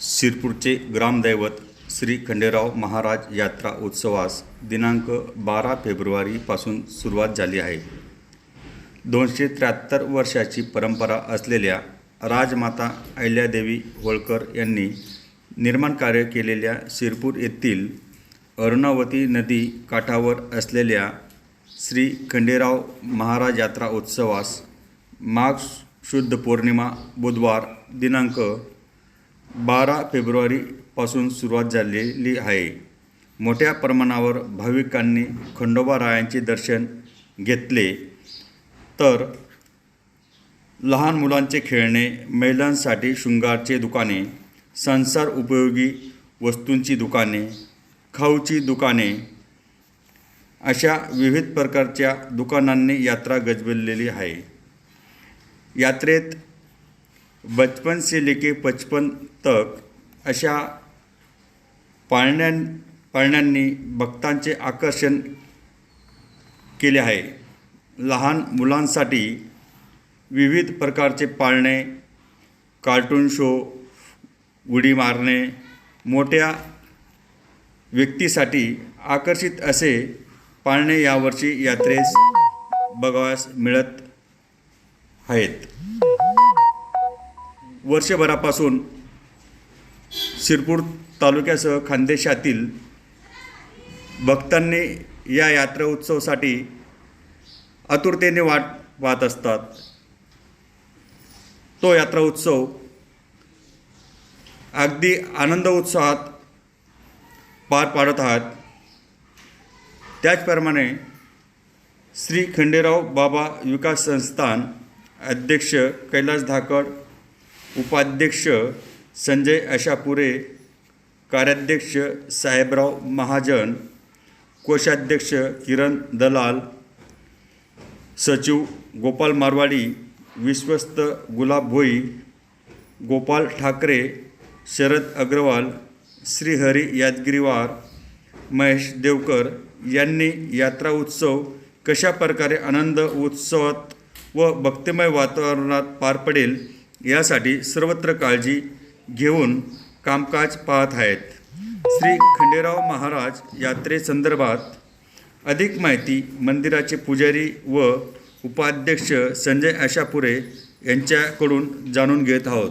शिरपूरचे ग्रामदैवत श्री खंडेराव महाराज यात्रा उत्सवास दिनांक बारा फेब्रुवारीपासून सुरुवात झाली आहे. दोनशे त्र्याहत्तर वर्षाची परंपरा असलेल्या राजमाता अहिल्यादेवी होळकर यांनी निर्माण कार्य केलेल्या शिरपूर येथील अरुणावती नदी काठावर असलेल्या श्री खंडेराव महाराज यात्रा उत्सवास माघ शुद्ध पौर्णिमा बुधवार दिनांक बारा फेब्रुवारीपासून सुरुवात झालेली आहे. मोठ्या प्रमाणावर भाविकांनी खंडोबारायांचे दर्शन घेतले. तर लहान मुलांचे खेळणे महिलांसाठी शृंगारचे दुकाने संसार उपयोगी वस्तूंची दुकाने खाऊची दुकाने अशा विविध प्रकारच्या दुकानांनी यात्रा गजबजलेली आहे. यात्रेत बचपन से लेके पचपन तक अशा पाळण्यां पाळण्यांनी भक्तांचे आकर्षण केले आहे. लहान मुलांसाठी विविध प्रकारचे पाळणे कार्टून शो उडी मारणे मोठ्या व्यक्तीसाठी आकर्षित असे पाळणे यावर्षी यात्रेस बघावयास मिळत आहेत. वर्षभरापासून शिरपूर तालुक्यासह खानदेशातील भक्तांनी या यात्रा उत्सवासाठी आतुरतेने वाट पाहत असतात. तो यात्रा उत्सव अगदी आनंद उत्साहात पार पाडत आहात. त्याचप्रमाणे श्री खंडेराव बाबा विकास संस्थान अध्यक्ष कैलास धाकड उपाध्यक्ष संजय अशापुरे कार्याध्यक्ष साहेबराव महाजन कोषाध्यक्ष किरण दलाल सचिव गोपाल मारवाडी विश्वस्त गुलाब भोई गोपाल ठाकरे शरद अग्रवाल श्रीहरी यादगिरीवार महेश देवकर यांनी यात्रा उत्सव कशा प्रकारे आनंद उत्सवात व भक्तिमय वातावरणात पार पडेल यासाठी सर्वत्र काळजी घेऊन कामकाज पाहत आहेत. श्री खंडेराव महाराज यात्रेसंदर्भात अधिक माहिती मंदिराचे पुजारी व उपाध्यक्ष संजय आशापुरे यांच्याकडून जाणून घेत आहोत.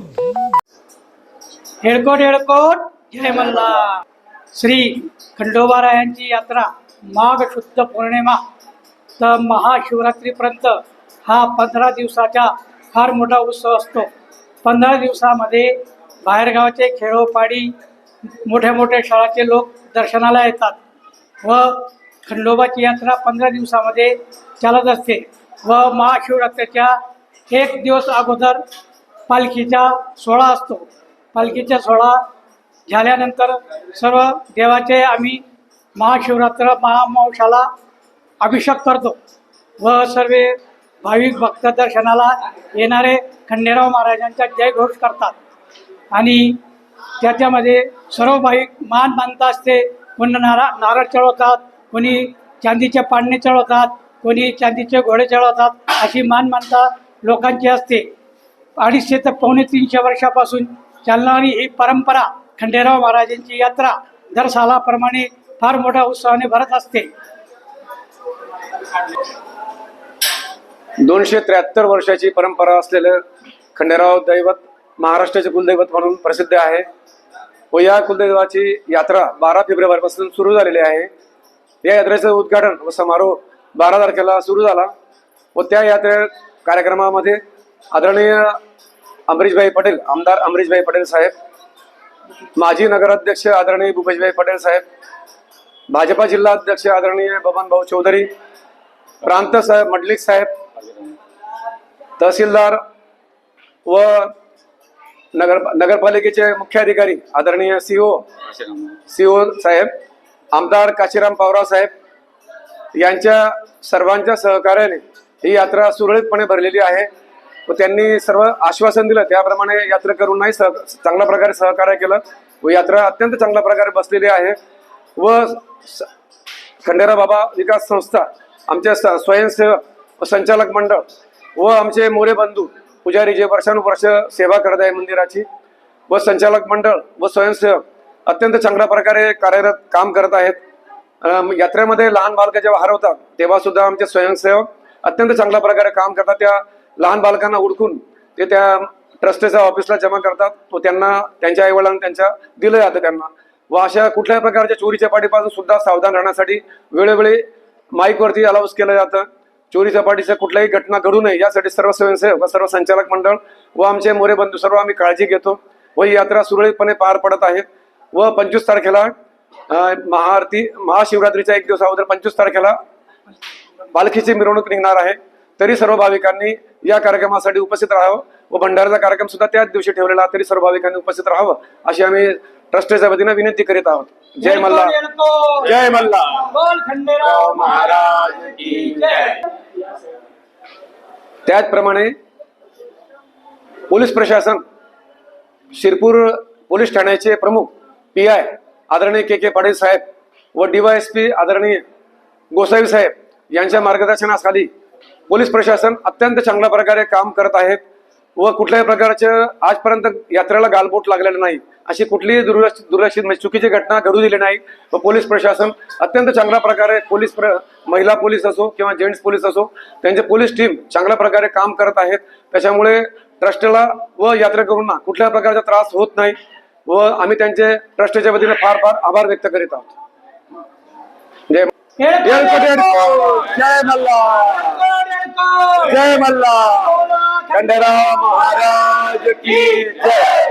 हेळकोट हेळकोट. जय मल्ला. श्री खंडोबारायांची यात्रा माघ शुद्ध पौर्णिमा. तर महाशिवरात्रीपर्यंत हा पंधरा दिवसाचा फार मोठा उत्सव असतो. पंधरा दिवसामध्ये बाहेरगावचे खेळोपाडी मोठ्या मोठ्या शाळाचे लोक दर्शनाला येतात व खंडोबाची यात्रा पंधरा दिवसामध्ये चालत असते व महाशिवरात्रीच्या एक दिवस अगोदर पालखीचा सोहळा असतो. पालखीचा सोहळा झाल्यानंतर सर्व देवाचे आम्ही महाशिवरात्र महामांशाला अभिषेक करतो व सर्व भाविक भक्त दर्शनाला येणारे खंडेराव महाराजांचा जयघोष करतात. आणि त्याच्यामध्ये सर्व बाईक मान मानता असते. कोणी नारा नारळ चढवतात कोणी चांदीचे पाडणे चढवतात कोणी चांदीचे घोडे चढवतात अशी मान मानता लोकांची असते. अडीचशे ते पावणे तीनशे वर्षापासून चालणारी ही परंपरा खंडेराव महाराजांची यात्रा दर सालाप्रमाणे फार मोठ्या उत्साहाने भरत असते. दोनशे त्र्याहत्तर वर्षाची परंपरा असलेलं खंडेराव दैवत महाराष्ट्राचे कुलदैवत म्हणून प्रसिद्ध आहे. व या कुलदैवाची यात्रा बारा फेब्रुवारीपासून सुरू झालेली आहे. या यात्रेचं उद्घाटन व समारोह बारा तारखेला सुरू झाला. व त्या यात्रे कार्यक्रमामध्ये आदरणीय अमरीशभाई पटेल आमदार अमरीशभाई पटेल साहेब माजी नगराध्यक्ष आदरणीय भूपेशभाई पटेल साहेब भाजपा जिल्हा अध्यक्ष आदरणीय बबनभाऊ चौधरी प्रांत साहेब मंडलिक साहेब तहसीलदार व नगर नगरपालिकेचे मुख्याधिकारी आदरणीय सीओ सीओ साहेब आमदार काशीराम पावराव साहेब यांच्या सर्वांच्या सहकार्याने ही यात्रा सुरळीतपणे भरलेली आहे. व त्यांनी सर्व आश्वासन दिलं. त्याप्रमाणे यात्रा करूनही सह चांगल्या प्रकारे सहकार्य केलं. व यात्रा अत्यंत चांगल्या प्रकारे बसलेली आहे. व स- बाबा विकास संस्था आमच्या स्वयंसेवक व संचालक मंडळ व आमचे मोरे बंधू पुजारी जे वर्षानुवर्ष सेवा करत आहे मंदिराची व संचालक मंडळ व स्वयंसेवक अत्यंत चांगल्या प्रकारे कार्यरत काम करत आहेत. यात्रेमध्ये लहान बालकं जेव्हा हरवतात तेव्हा सुद्धा आमचे स्वयंसेवक अत्यंत चांगल्या प्रकारे काम करतात. त्या लहान बालकांना उडकून ते त्या ट्रस्टेच्या ऑफिसला जमा करतात. तो त्यांना त्यांच्या आईवडिलांना त्यांच्या दिलं जातं त्यांना. व अशा कुठल्याही प्रकारच्या चोरीच्या पाठीपासून सुद्धा सावधान राहण्यासाठी वेळोवेळी माईकवरती अलाउन्स केलं जातं. चोरी सपाटीच्या कुठल्याही घटना घडू नये यासाठी सर्व स्वयंसेवक व सर्व संचालक मंडळ व आमचे मोरे बंधू सर्व आम्ही काळजी घेतो व ही यात्रा सुरळीतपणे पार पडत आहे. व पंचवीस तारखेला महाआरती महाशिवरात्रीच्या एक दिवस अगोदर पंचवीस तारखेला पालखीची मिरवणूक निघणार आहे. तरी सर्व भाविकांनी या कार्यक्रमासाठी उपस्थित राहावं व भंडाऱ्याचा कार्यक्रम सुद्धा त्याच दिवशी ठेवलेला तरी सर्व भाविकांनी उपस्थित राहावं अशी आम्ही ट्रस्टेच्या वतीनं विनंती करीत आहोत. जय येळकोट, जय जय. त्याचप्रमाणे पोलीस प्रशासन शिरपूर पोलीस ठाण्याचे प्रमुख पी आय आदरणीय के के पाटील साहेब व डीवायएसपी आदरणीय गोसावी साहेब यांच्या मार्गदर्शनाखाली पोलीस प्रशासन अत्यंत चांगल्या प्रकारे काम करत आहेत व कुठल्याही प्रकारचं आजपर्यंत यात्रेला गालबोट लागलेलं नाही. अशी कुठलीही दुर्लक्षित दुर्लक्षित म्हणजे चुकीची घटना घडू दिली नाही. व पोलीस प्रशासन अत्यंत चांगल्या प्रकारे पोलीस प्र महिला पोलीस असो किंवा जेंट्स पोलीस असो त्यांचे पोलीस टीम चांगल्या प्रकारे काम करत आहेत. त्याच्यामुळे ट्रस्टला व यात्रेकरूंना कुठल्याही प्रकारचा त्रास होत नाही व आम्ही त्यांचे ट्रस्टच्या वतीने फार फार आभार व्यक्त करीत आहोत. जय. जय मल्हार. जय मल्हार खंडेराव महाराज की जय।